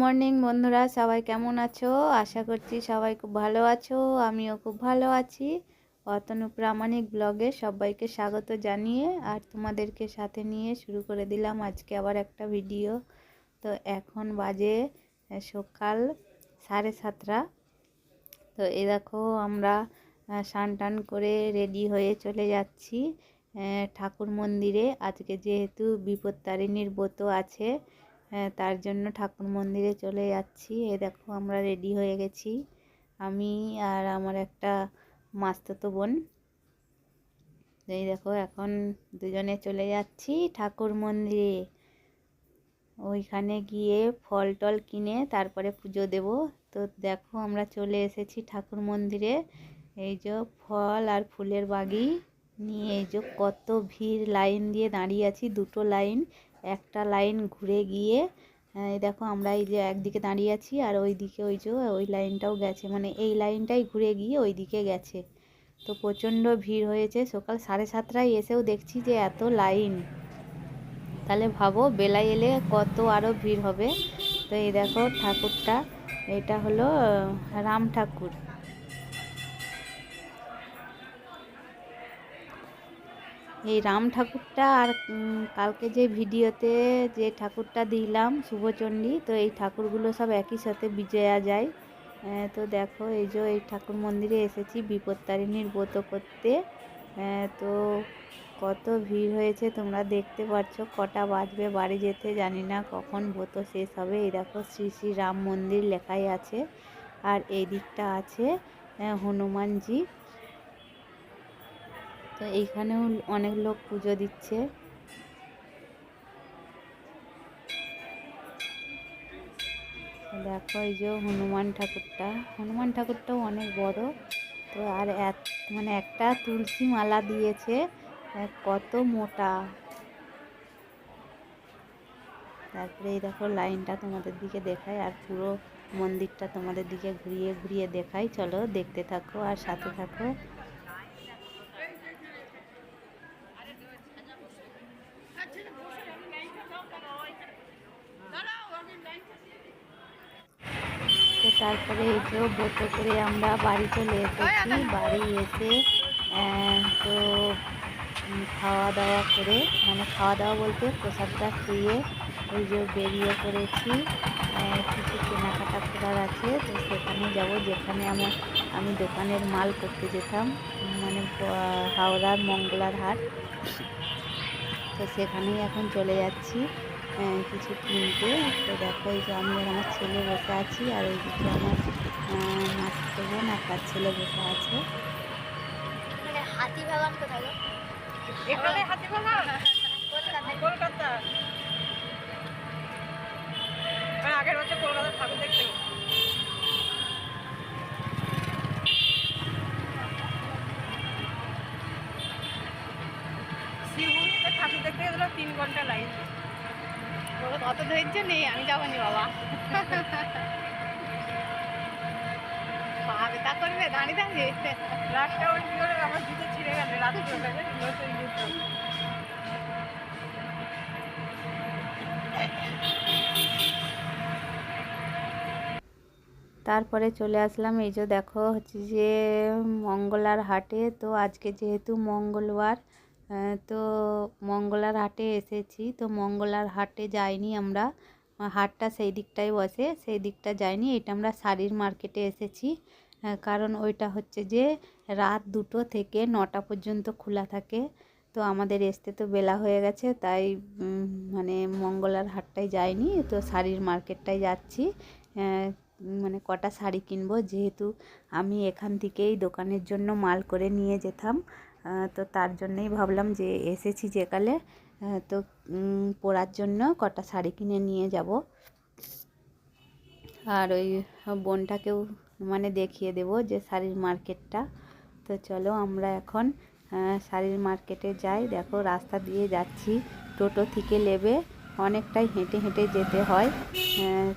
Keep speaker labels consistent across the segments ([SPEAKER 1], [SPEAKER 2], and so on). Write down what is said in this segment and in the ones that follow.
[SPEAKER 1] Morning বন্ধুরা। সবাই কেমন আছো? আশা করছি সবাই খুব ভালো আছো। আমিও খুব ভালো আছি। অতনু প্রামাণিক ব্লগে সবাইকে স্বাগত জানিয়ে আর তোমাদেরকে সাথে নিয়ে শুরু করে দিলাম আজকে আবার একটা ভিডিও। তো এখন বাজে সকাল সাড়ে সাতটা। তো এ দেখো আমরা স্নান টান করে রেডি হয়ে চলে যাচ্ছি ঠাকুর মন্দিরে। আজকে যেহেতু বিপত্তারিণীর ব্রত আছে তার জন্য ঠাকুর মন্দিরে চলে যাচ্ছি। এ দেখো, আমরা রেডি হয়ে গেছি। আমি আর আমার একটা মাস্তুতো বোন। এই দেখো, এখন দুজনে চলে যাচ্ছি ঠাকুর মন্দিরে। ওইখানে গিয়ে ফল টল কিনে তারপরে পুজো দেব। তো দেখো, আমরা চলে এসেছি ঠাকুর মন্দিরে। এই যে ফল আর ফুলের বাগি। নিয়ে এই যে কত ভিড়, লাইন দিয়ে দাঁড়িয়ে আছি, দুটো লাইন। একটা লাইন ঘুরে গিয়ে এই দেখো আমরা এই যে একদিকে দাঁড়িয়ে আছি আর ওই দিকে ওই যে ওই লাইনটাও গেছে। মানে এই লাইনটাই ঘুরে গিয়ে ওই দিকে গেছে। তো প্রচণ্ড ভিড় হয়েছে। সকাল সাড়ে সাতটায় এসেও দেখছি যে এত লাইন। তাহলে ভাবো বেলায় এলে কত আরও ভিড় হবে। তো এই দেখো ঠাকুরটা, এটা হলো রাম ঠাকুর। এই রাম ঠাকুরটা আর কালকে যে ভিডিওতে যে ঠাকুরটা দিলাম, শুভচণ্ডী, তো এই ঠাকুরগুলো সব একই সাথে বিজয়া যায়। তো দেখো, এই যে এই ঠাকুর মন্দিরে এসেছি বিপত্তারিণীর ব্রত করতে। তো কত ভিড় হয়েছে, তোমরা দেখতে পাচ্ছ কটা বাজবে বাড়ি যেতে জানি না, কখন ব্রত শেষ হবে। এই দেখো, শ্রী শ্রী রাম মন্দির লেখাই আছে, আর এই দিকটা আছে হনুমানজি। তো এইখানেও অনেক লোক পুজো দিচ্ছে। দেখো এই যে হনুমান ঠাকুরটা। হনুমান ঠাকুরটাও অনেক বড়। তো আর এক মানে একটা তুলসী মালা দিয়েছে। কত মোটা। তারপরে এই দেখো লাইনটা তোমাদের দিকে দেখায় আর পুরো মন্দিরটা তোমাদের দিকে ঘুরিয়ে ঘুরিয়ে দেখাই। চলো দেখতে থাকো আর সাথে থাকো। তো তারপরে এই যে বোটে করে আমরা বাড়ি চলে এসেছি বাড়ি এসে তো খাওয়া দাওয়া করে মানে খাওয়া দাওয়া বলতে প্রসাদটা খেয়ে ওই যে বেরিয়ে আহ, কিছু কেনাকাটা করার আছে তো সেখানে যাব যেখানে আমার আমি দোকানের মাল করতে যেতাম মানে হাওড়ার মঙ্গলার হাট তো সেখানেই এখন চলে যাচ্ছি। কিছু কিনতে তো দেখো এই যে আমি আর আমার ছেলে বসে আছি আর ওইদিকে আমার মাস্টার বোন আর তার ছেলে বসে আছে।
[SPEAKER 2] মানে হাতি বাগান কোথায়
[SPEAKER 3] হাতিবাগান কলকাতা। আর আগের বছর কলকাতা ঠাকুর দেখতে। ঠাকুর দেখতে তিন ঘণ্টা লাইন
[SPEAKER 2] অত ধৈর্য নেই আমি যাবনি বাবা। পা ব্যথা করবে দাঁড়িয়ে দাঁড়িয়ে।
[SPEAKER 3] রাতটা ওই করে আমার জুতো ছিঁড়ে জুতো
[SPEAKER 1] তারপরে চলে আসলাম এই যে দেখো হচ্ছে যে মঙ্গলার হাটে। তো আজকে যেহেতু মঙ্গলবার তো মঙ্গলার হাটে এসেছি। তো মঙ্গলার হাটে যাইনি আমরা। হাটটা সেই দিকটাই বসে, সেই দিকটা যাইনি। এটা আমরা শাড়ির মার্কেটে এসেছি। কারণ ওইটা হচ্ছে যে রাত দুটো থেকে নটা পর্যন্ত খোলা থাকে। তো আমাদের আসতে তো বেলা হয়ে গেছে, তাই মানে মঙ্গলার হাটটায় যাইনি। তো শাড়ির মার্কেটটায় যাচ্ছি। মানে কটা শাড়ি কিনবো, যেহেতু আমি এখান থেকেই দোকানের জন্য মাল করে নিয়ে যেতাম। তো তার জন্যই ভাবলাম যে এসেছি যেকালে তো পরার জন্য কটা শাড়ি কিনে নিয়ে যাব। আর ওই বোনটাকেও মানে দেখিয়ে দেব যে শাড়ির মার্কেটটা। তো চলো আমরা এখন শাড়ির মার্কেটে যাই। দেখো রাস্তা দিয়ে যাচ্ছি, টোটো থেকে নেবে, অনেকটাই হেঁটে হেঁটে যেতে হয়।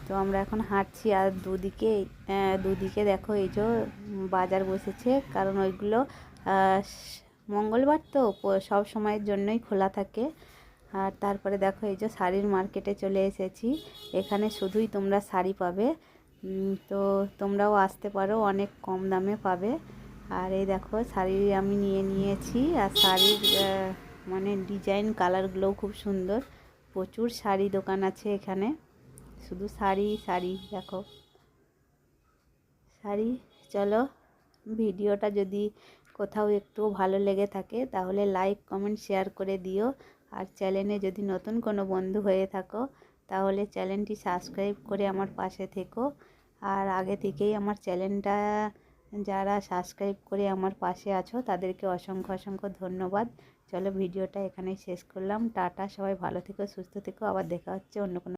[SPEAKER 1] তো আমরা এখন হাঁটছি আর দুদিকে দুদিকে দেখো এই যে বাজার বসেছে, কারণ ওইগুলো মঙ্গলবার তো সব সময়ের জন্যই খোলা থাকে। আর তারপরে দেখো এই যে শাড়ির মার্কেটে চলে এসেছি। এখানে শুধুই তোমরা শাড়ি পাবে। তো তোমরাও আসতে পারো, অনেক কম দামে পাবে। আর এই দেখো শাড়ি আমি নিয়ে নিয়েছি। আর শাড়ির মানে ডিজাইন কালারগুলোও খুব সুন্দর। প্রচুর শাড়ি দোকান আছে এখানে। শুধু শাড়ি শাড়ি, দেখো। শাড়ি, চলো, ভিডিওটা যদি কোথাও একটু ভালো লেগে থাকে, তাহলে লাইক কমেন্ট শেয়ার করে দিও। আর চ্যানেলে যদি নতুন কোনো বন্ধু হয়ে থাকো, তাহলে চ্যানেলটি সাবস্ক্রাইব করে আমার পাশে থেকো। আর আগে থেকেই আমার চ্যানেলটা যারা সাবস্ক্রাইব করে আমার পাশে আছো, তাদেরকে অসংখ্য অসংখ্য ধন্যবাদ। চলো ভিডিওটা এখানেই শেষ করলাম। টাটা, সবাই ভালো থেকো, সুস্থ থেকো। আবার দেখা হচ্ছে অন্য কোনো